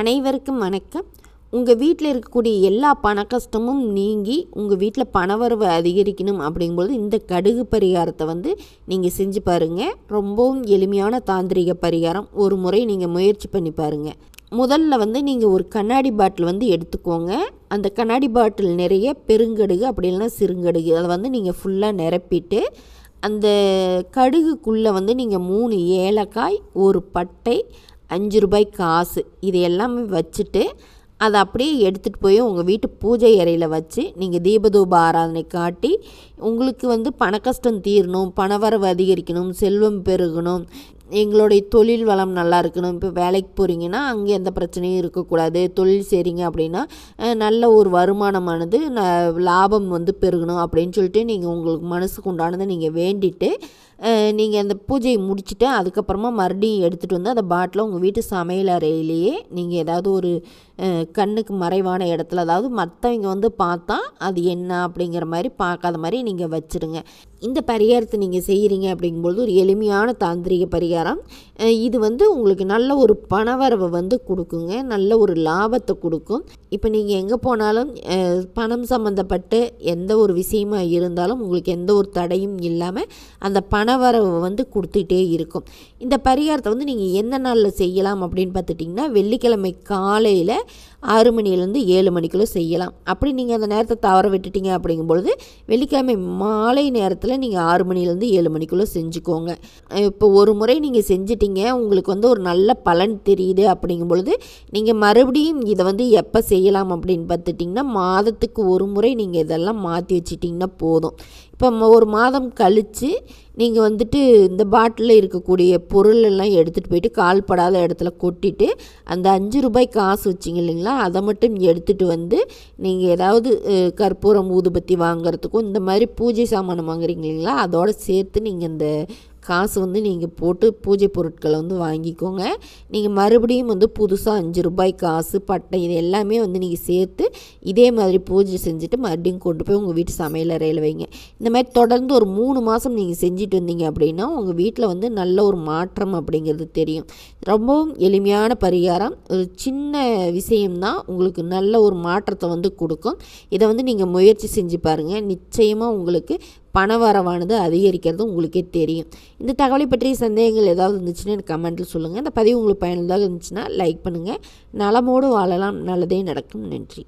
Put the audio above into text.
அனைவருக்கும் வணக்கம். உங்கள் வீட்டில் இருக்கக்கூடிய எல்லா பண கஷ்டமும் நீங்கி உங்கள் வீட்டில் பணவரவு அதிகரிக்கணும் அப்படிங்கும்போது இந்த கடுகு பரிகாரத்தை வந்து நீங்கள் செஞ்சு பாருங்கள் ரொம்பவும் எளிமையான தாந்திரிக பரிகாரம். ஒரு முறை நீங்கள் முயற்சி பண்ணி பாருங்கள் முதல்ல வந்து நீங்கள் ஒரு கண்ணாடி பாட்டில் வந்து எடுத்துக்கோங்க. அந்த கண்ணாடி பாட்டில் நிறைய பெருங்கடுகு அப்படி இல்லைன்னா சிறுங்கடுகு அதை வந்து நீங்கள் ஃபுல்லாக நிரப்பிட்டு அந்த கடுகுக்குள்ளே வந்து நீங்கள் மூணு ஏலக்காய் ஒரு பட்டை அஞ்சு ரூபாய் காசு இது எல்லாமே வச்சுட்டு அதை அப்படியே எடுத்துகிட்டு போய் உங்கள் வீட்டு பூஜை அறையில் வச்சு நீங்கள் தீபதூப ஆராதனை காட்டி உங்களுக்கு வந்து பண கஷ்டம் தீரணும் பணவரவு அதிகரிக்கணும் செல்வம் பெருகணும் எங்களுடைய தொழில் வளம் நல்லா இருக்கணும். இப்போ வேலைக்கு போகிறீங்கன்னா அங்கே எந்த பிரச்சனையும் இருக்கக்கூடாது. தொழில் செய்கிறீங்க அப்படின்னா நல்ல ஒரு வருமானமானது ந லாபம் வந்து பெருகணும் அப்படின்னு சொல்லிட்டு நீங்கள் உங்களுக்கு மனசுக்கு உண்டானதை நீங்கள் வேண்டிட்டு நீங்கள் அந்த பூஜையை முடிச்சுட்டு அதுக்கப்புறமா மறுபடியும் எடுத்துகிட்டு வந்து அந்த பாட்டில் உங்கள் வீட்டு சமையல் அறையிலேயே நீங்கள் ஏதாவது ஒரு கண்ணுக்கு மறைவான இடத்துல அதாவது மற்றவங்க வந்து பார்த்தா அது என்ன அப்படிங்கிற மாதிரி பார்க்காத மாதிரி நீங்கள் வச்சுருங்க. இந்த பரிகாரத்தை நீங்கள் செய்கிறீங்க அப்படிங்கும்போது ஒரு எளிமையான தாந்திரிக பரிகாரம். இது வந்து உங்களுக்கு நல்ல ஒரு பணவரவை வந்து கொடுக்குங்க. நல்ல ஒரு லாபத்தை கொடுக்கும். இப்போ நீங்கள் எங்கே போனாலும் பணம் சம்மந்தப்பட்டு எந்த ஒரு விஷயமா இருந்தாலும் உங்களுக்கு எந்த ஒரு தடையும் இல்லாமல் அந்த பணவரவை வந்து கொடுத்துட்டே இருக்கும். இந்த பரிகாரத்தை வந்து நீங்கள் எந்த நாளில் செய்யலாம் அப்படின்னு பார்த்துட்டிங்கன்னா வெள்ளிக்கிழமை காலையில் ஆறு மணிலேருந்து ஏழு மணிக்குள்ளே செய்யலாம். அப்படி நீங்கள் அந்த நேரத்தை தவற விட்டுட்டீங்க அப்படிங்கும் பொழுது வெள்ளிக்கிழமை மாலை நேரத்தில் நீங்கள் ஆறு மணிலேருந்து ஏழு மணிக்குள்ளே செஞ்சுக்கோங்க. இப்போ ஒரு முறை நீங்கள் செஞ்சிட்டிங்க உங்களுக்கு வந்து ஒரு நல்ல பலன் தெரியுது அப்படிங்கும் பொழுது நீங்கள் மறுபடியும் இதை வந்து எப்போ செய்யலாம் அப்படின்னு பார்த்துட்டிங்கன்னா மாதத்துக்கு ஒரு முறை நீங்கள் இதெல்லாம் மாற்றி வச்சிட்டிங்கன்னா போதும். இப்போ ஒரு மாதம் கழித்து நீங்கள் வந்துட்டு இந்த பாட்டிலில் இருக்கக்கூடிய பொருள் எல்லாம் எடுத்துகிட்டு போயிட்டு கால்படாத இடத்துல கொட்டிட்டு அந்த அஞ்சு ரூபாய் காசு வச்சிங்க இல்லைங்களா? அதை மட்டும் எடுத்துகிட்டு வந்து நீங்கள் ஏதாவது கற்பூரம் ஊதுபத்தி வாங்குறதுக்கும் இந்த மாதிரி பூஜை சாமானம் வாங்குறீங்க இல்லைங்களா? அதோடு சேர்த்து நீங்கள் இந்த காசு வந்து நீங்கள் போட்டு பூஜை பொருட்களை வந்து வாங்கிக்கோங்க. நீங்கள் மறுபடியும் வந்து புதுசாக அஞ்சு ரூபாய் காசு பட்டை இது எல்லாமே வந்து நீங்கள் சேர்த்து இதே மாதிரி பூஜை செஞ்சுட்டு மறுபடியும் கொண்டு போய் உங்கள் வீட்டு சமையல் அறையில் வைங்க. இந்த மாதிரி தொடர்ந்து ஒரு மூணு மாதம் நீங்கள் செஞ்சுட்டு வந்தீங்க அப்படின்னா உங்கள் வீட்டில் வந்து நல்ல ஒரு மாற்றம் அப்படிங்கிறது தெரியும். ரொம்பவும் எளிமையான பரிகாரம். ஒரு சின்ன விஷயம்தான் உங்களுக்கு நல்ல ஒரு மாற்றத்தை வந்து கொடுக்கும். இதை வந்து நீங்கள் முயற்சி செஞ்சு பாருங்கள் நிச்சயமாக உங்களுக்கு பணவரவானது அதிகரிக்கிறது உங்களுக்கே தெரியும். இந்த தகவலை பற்றிய சந்தேகங்கள் ஏதாவது இருந்துச்சுன்னா எனக்கு கமெண்ட்டில் சொல்லுங்கள் இந்த பதிவு உங்களுக்கு பயனுள்ளதாக இருந்துச்சுன்னா லைக் பண்ணுங்கள் நலமோடு வாழலாம். நல்லதே நடக்கும். நன்றி.